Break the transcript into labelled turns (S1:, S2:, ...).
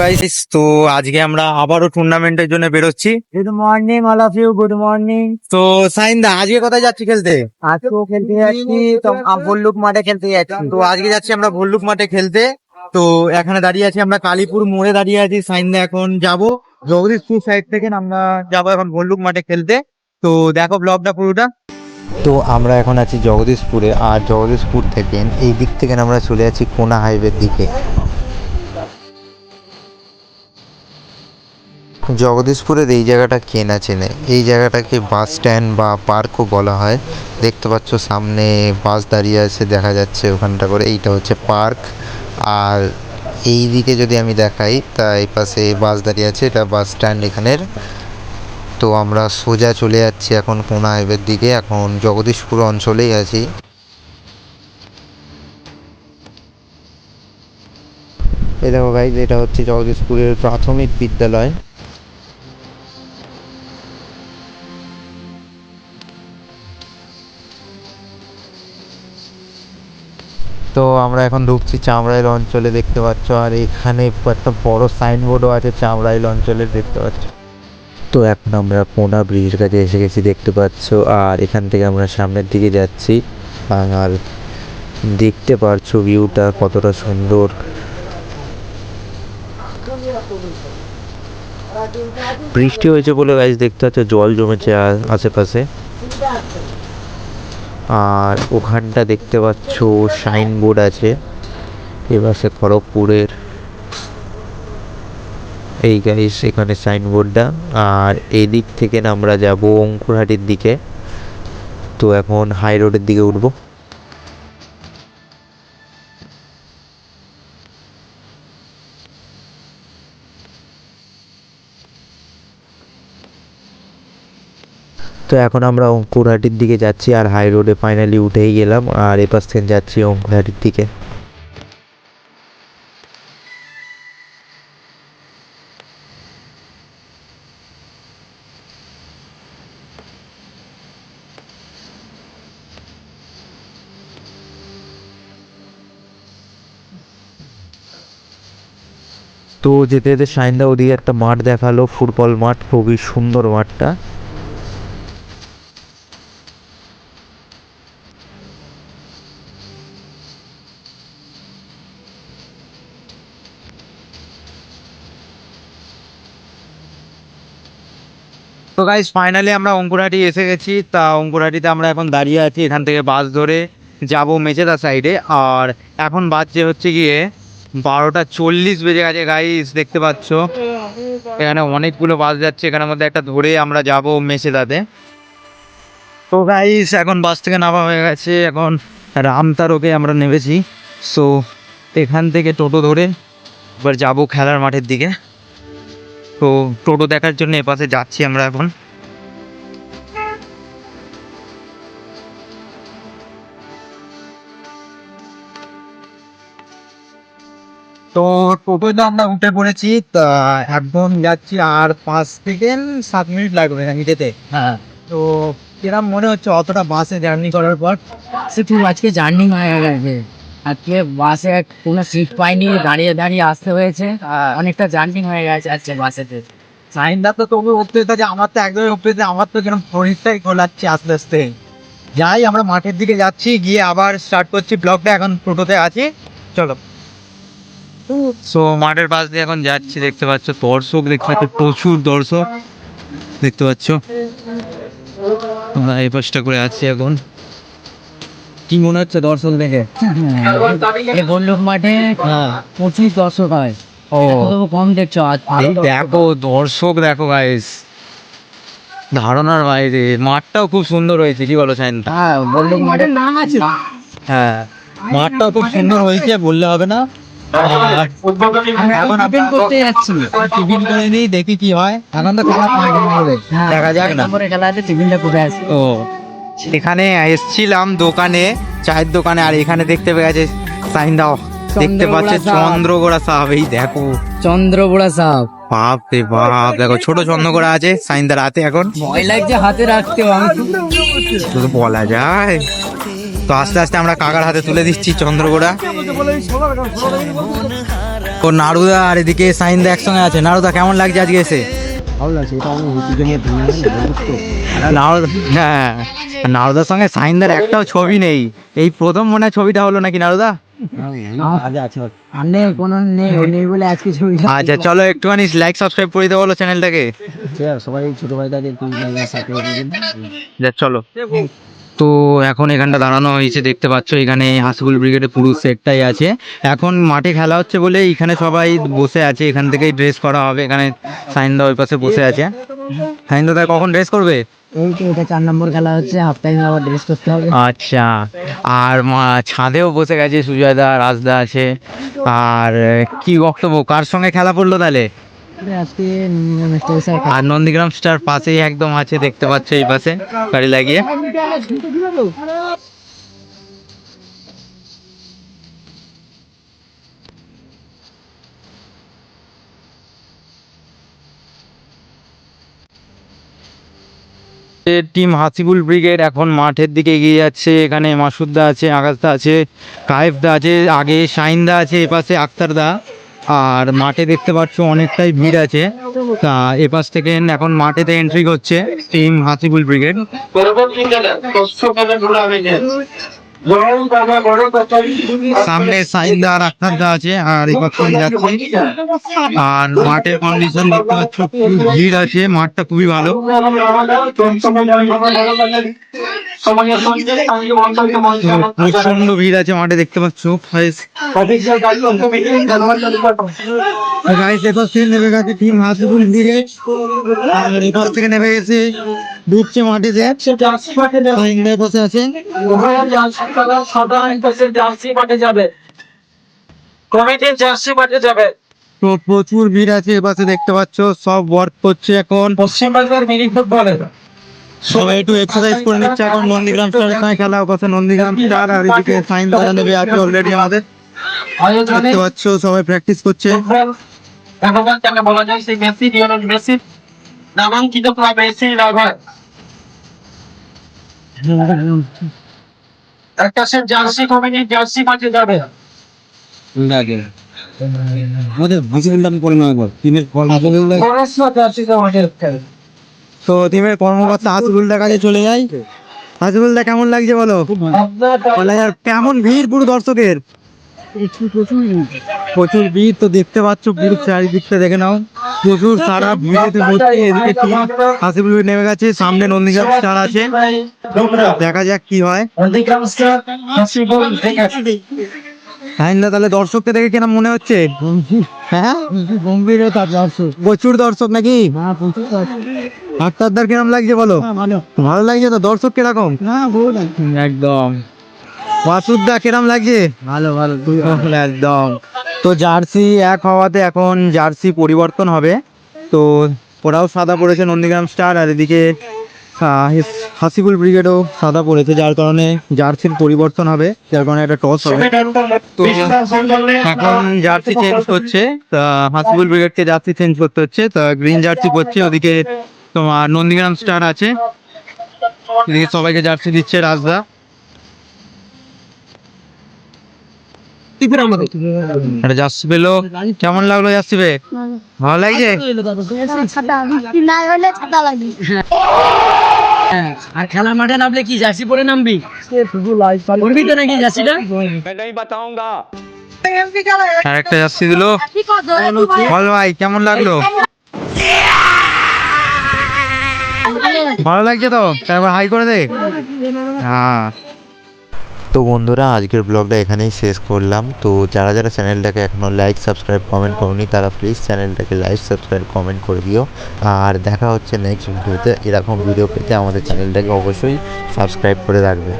S1: Guys তো আজকে আমরা আবারও টুর্নামেন্টের জন্য বেরোচ্ছি।
S2: Good morning all of you good morning
S1: তো সাইন দা আজকে কোথায় যাচ্ছি খেলতে?
S2: আজকেও খেলতে যাচ্ছি তো ভল্লুক মাঠে খেলতে যাচ্ছি।
S1: তো আজকে যাচ্ছি আমরা ভল্লুক মাঠে খেলতে। তো এখানে দাঁড়িয়ে আছি আমরা কালীপুর মোড়ে দাঁড়িয়ে আছি। সাইন দা এখন যাব। জগদীশপুর সাইড থেকে আমরা যাব এখন ভল্লুক মাঠে খেলতে। তো দেখো ব্লগটা পুরোটা।
S3: তো আমরা এখন আছি জগদীশপুরে। আর জগদীশপুর থেকে এই দিক থেকে আমরা চলে আছি কোনা হাইওয়ের দিকে। জগদীশপুরের এই জায়গাটা কে না চেনে? এই জায়গাটাকে বাস স্ট্যান্ড বা পার্কও বলা হয়। দেখতে পাচ্ছ সামনে বাস দাঁড়িয়ে আছে, দেখা যাচ্ছে ওখানটা করে। এইটা হচ্ছে পার্ক আর এই দিকে যদি আমি দেখাই, তা এই পাশে বাস দাঁড়িয়ে আছে, এটা বাস স্ট্যান্ড এখানের। তো আমরা সোজা চলে যাচ্ছি এখন কোনা হাইওয়ের দিকে। এখন জগদীশপুর অঞ্চলেই আছি। এই দেখো গাইজ এটা হচ্ছে জগদীশপুরের প্রাথমিক বিদ্যালয়। তো আমরা এখন ঢুকছি চামড়াইল অঞ্চলে, দেখতে পাচ্ছ। আর এখানে একটা বড় সাইনবোর্ডও আছে চামড়াইল অঞ্চলে, দেখতে পাচ্ছ। তো এখন আমরা পোনা ব্রিজের কাছে এসে গেছি, দেখতে পাচ্ছ। আর এখান থেকে আমরা সামনের দিকে যাচ্ছি। আর দেখতে পারছ ভিউটা কতটা সুন্দর। বৃষ্টি হয়েছে বলে গাছ দেখতে পাচ্ছ, জল জমেছে আশেপাশে। আর ওখানটা দেখতে পাচ্ছ সাইনবোর্ড আছে। এবার সে খড়গপুরের এই গাইস এখানে সাইনবোর্ডটা। আর এদিক দিক থেকে আমরা যাব অঙ্কুরহাটির দিকে। তো এখন হাই রোডের দিকে উঠবো। তো এখন আমরা অঙ্কুরহাটির দিকে যাচ্ছি আর হাই রোডে ফাইনালি উঠেই গেলাম আর এপাশ থেকে যাচ্ছি অঙ্কুরহাটির দিকে। তো যেতে যেতে সাইন্দা ওদিকে একটা মাঠ দেখাল, ফুটবল মাঠ, খুবই সুন্দর মাঠটা।
S1: তো গাইস ফাইনালি আমরা অঙ্কুরহাটি এসে গেছি। তা অঙ্কুরহাটিতে আমরা এখন দাঁড়িয়ে আছি এখান থেকে বাস ধরে। যাব মেচেদা সাইডে আর এখন বাজছে হচ্ছে গিয়ে বারোটা চল্লিশ বেজে গেছে গাইস দেখতে পাচ্ছ। এখানে অনেকগুলো বাস যাচ্ছে। এখানের মধ্যে একটা ধরে আমরা যাব মেচেদাতে। তো গাইস এখন বাস থেকে নামা হয়ে গেছে। এখন রামতারকে আমরা নেমেছি। সো এখান থেকে টোটো ধরে এবার যাব খেলার মাঠের দিকে। তো টোটো দেখার জন্য এপাশে যাচ্ছি আমরা এখন। তো টোটোতে আমরা উঠে পড়েছি তা এখন যাচ্ছি আর পাঁচ থেকে সাত মিনিট লাগবে যেতে?
S2: হ্যাঁ।
S1: তো কিরম মনে হচ্ছে অতটা বাসে জার্নি করার পর?
S2: সে খুব আজকে জার্নি হয়ে গেছে। আজকে বাসে কোনো সিট পাইনি দাঁড়িয়ে দাঁড়িয়ে আসতে হয়েছে। অনেকটা জার্নি হয়ে গেছে আজকে বাসেতে।
S1: সাইনদা তো তবু উঠতে যে আমার তো একদমই উঠতে আমার তো কিরম শরীরটাই গোলাচ্ছে আস্তে আস্তে। যাই আমরা মাঠের দিকে যাচ্ছি গিয়ে আবার স্টার্ট করছি ব্লগটা এখন টোটোতে আছি। চলো। সো মাঠের পাশ দিয়ে এখন যাচ্ছি দেখতে পাচ্ছ দর্শক দেখতে পাচ্ছ প্রচুর দর্শক দেখতে পাচ্ছ। আমরা এই পাশটা করে আছি এখন। কি মনে হচ্ছে দর্শক দেখে।
S2: এই ভল্লুক মাঠে পঁচিশ দর্শক হয়।
S1: ও।
S2: কম দেখছ
S1: দেখো দর্শক দেখো গাইস ধারণার বাইরে। মাঠটাও খুব সুন্দর হয়েছে কি বলো সাইন
S2: হ্যাঁ মাঠে নাম আছে।
S1: হ্যাঁ মাঠটাও খুব সুন্দর হয়েছে বললে হবে না। এখন
S2: টিফিন করতে যাচ্ছি
S1: টিফিন করে নিই দেখি কি হয়। তো খেলা দেখা যাক না।
S2: নম্বরে খেলাতে টিফিনটা করে আসি
S1: ও। এখানে এসছিলাম দোকানে চায়ের দোকানে আর এখানে দেখতে পেয়ে গেছে সাইন দাও। দেখতে পাচ্ছে
S2: চন্দ্রগোড়া।
S1: সাহেব এই দেখো।
S2: চন্দ্রবোড়া সাপ।
S1: বাপ রে বাপ দেখো ছোট চন্দ্রগোড়া আছে সাইনদার হাতে এখন।
S2: ভয় লাগছে হাতে রাখতে
S1: শুধু বলা যায়। তো আস্তে আস্তে আমরা কাকার হাতে তুলে দিচ্ছি চন্দ্রগোড়া। ও নারুদা আর এদিকে সাইন্দা একসঙ্গে আছে। নারুদা কেমন লাগছে আজকে এসে?
S2: ভালো লাগছে এটা আমি ঐতিহ্য নিয়ে
S1: হ্যাঁ নারদার সঙ্গে সাইনদার একটাও ছবি নেই। এই প্রথম মনে হয় ছবিটা হলো নাকি নারদা? আচ্ছা চলো একটুখানি লাইক সাবস্ক্রাইব করে দেবো বলো চ্যানেলটাকে
S2: সবাই ছোট ভাই তাদের সাথে
S1: যা চলো। তো এখন এখানটা দাঁড়ানো হয়েছে দেখতে পাচ্ছ এখানে হাসিবুল ব্রিগেডের পুরো সেটটাই আছে। এখন মাঠে খেলা হচ্ছে বলে এখানে সবাই বসে আছে এখান থেকেই ড্রেস করা হবে এখানে সাইন্দা ওই পাশে বসে আছে। সাইন্দা দা কখন ড্রেস করবে?
S2: এই তো এটা চার নম্বর খেলা হচ্ছে হাফ টাইম আবার ড্রেস করতে হবে।
S1: আচ্ছা আর মা- ছাদেও বসে গেছে সুজয়দা রাজদা আছে। আর কি বক্তব্য কার সঙ্গে খেলা পড়ল তাহলে? আর নন্দীগ্রাম স্টার পাশেই একদম আছে দেখতে পাচ্ছ এই পাশে গাড়ি লাগিয়ে। টিম হাসিবুল ব্রিগেড এখন মাঠের দিকে এগিয়ে যাচ্ছে। এখানে মাসুদদা আছে আকাশদা আছে কায়েবদা আছে আগে শাইনদা আছে এপাশে আক্তারদা। আর মাঠে দেখতে পাচ্ছ অনেকটাই ভিড় আছে। তা এপাশ থেকে এখন মাঠেতে এন্ট্রি করছে টিম হাসিবুল ব্রিগেড সামনে সাইন্দা আর আক্তারদা আছে, আর থেকে যাচ্ছে। আর মাঠের কন্ডিশন দেখতে পাচ্ছ, খুব ভিড় আছে, মাঠটা খুবই ভালো। প্রচণ্ড ভিড় আছে মাঠে, দেখতে পাচ্ছ গাইস নেমে গেছে এপাশ থেকে নেমে গেছে মাঠে যে।
S2: কমিটির জার্সি মাঠে যাবে।
S1: তো প্রচুর ভিড় আছে এপাশে দেখতে পাচ্ছ সব ওয়ার্ক করছে এখন।
S2: পশ্চিমবঙ্গের মিনি ফুটবলে
S1: সবাই একটু এক্সারসাইজ করে নিচ্ছে এখন নন্দীগ্রাম স্টারের সঙ্গে খেলা ওপাশে নন্দীগ্রাম স্টার আর এদিকে সাইন দাদা নেবে আছে অলরেডি আমাদের। দেখতে পাচ্ছ সবাই প্র্যাকটিস করছে।
S2: ভগবান যাকে বলা যায় সেই মেসি লিওনেল মেসি নামাঙ্কিত ক্লাব এসি রাভার একটা জার্সি জার্সি মাঝে যাবে।
S1: আমাদের বুঝে নিলাম করে না একবার। টিমের তো টিমের কর্মকর্তা হাসিবুলদার কাছে চলে যাই হাসিবুলদা কেমন লাগছে বলো? কেমন ভিড় পুরো দর্শকের। প্রচুর ভিড় তো দেখতে পাচ্ছ পুরো চারিদিকটা দেখে নাও। প্রচুর সারা ভিড়েতে ভর্তি এদিকে টিম হাসিবুল নেমে গেছে সামনে নন্দীগ্রাম স্টার আছে। দেখা যাক কি হয়। সাইনদা তাহলে দর্শককে দেখে কেনা মনে হচ্ছে? হ্যাঁ?
S2: গম্ভীরতা দর্শক।
S1: প্রচুর দর্শক নাকি?
S2: হ্যাঁ
S1: কিরম লাগছে বলো?
S2: ভালো।
S1: ভালো লাগছে তো দর্শক কীরকম?
S2: হ্যাঁ
S1: একদম। মাসুদদা কিরম লাগছে
S2: ভালো ভালো
S1: একদম। তো জার্সি এক হওয়াতে এখন জার্সি পরিবর্তন হবে। তো ওরাও সাদা পড়েছে নন্দীগ্রাম স্টার আর এদিকে হাসিবুল ব্রিগেডও সাদা পড়েছে যার কারণে জার্সির পরিবর্তন হবে যার কারণে একটা টস হবে। তো এখন জার্সি চেঞ্জ করছে তা হাসিবুল ব্রিগেডকে জার্সি চেঞ্জ করতে হচ্ছে তা গ্রিন জার্সি পড়ছে ওদিকে তোমার নন্দীগ্রাম স্টার আছে। এদিকে সবাইকে জার্সি দিচ্ছে রাজদা। একটা জার্সি পেল কেমন লাগল ভালো লাগছে?
S4: না হলে ছাতা লাগবে
S2: আর খেলার মাঠে নামলে কি জার্সি পরে নামবি? পরবি তো নাকি জার্সিটা
S1: আর জার্সি দিলো। বল ভাই কেমন লাগল? ভালো লাগছে তো? তারপর হাই করে দে। হ্যাঁ।
S3: তো বন্ধুরা, আজকের ব্লগটা এখানেই শেষ করলাম। তো যারা যারা চ্যানেলটাকে এখনও লাইক সাবস্ক্রাইব কমেন্ট করনি, তারা প্লিজ চ্যানেলটাকে লাইক সাবস্ক্রাইব কমেন্ট করে দিও। আর দেখা হচ্ছে নেক্সট ভিডিওতে এরকম ভিডিও পেতে আমাদের চ্যানেলটাকে অবশ্যই সাবস্ক্রাইব করে রাখবে।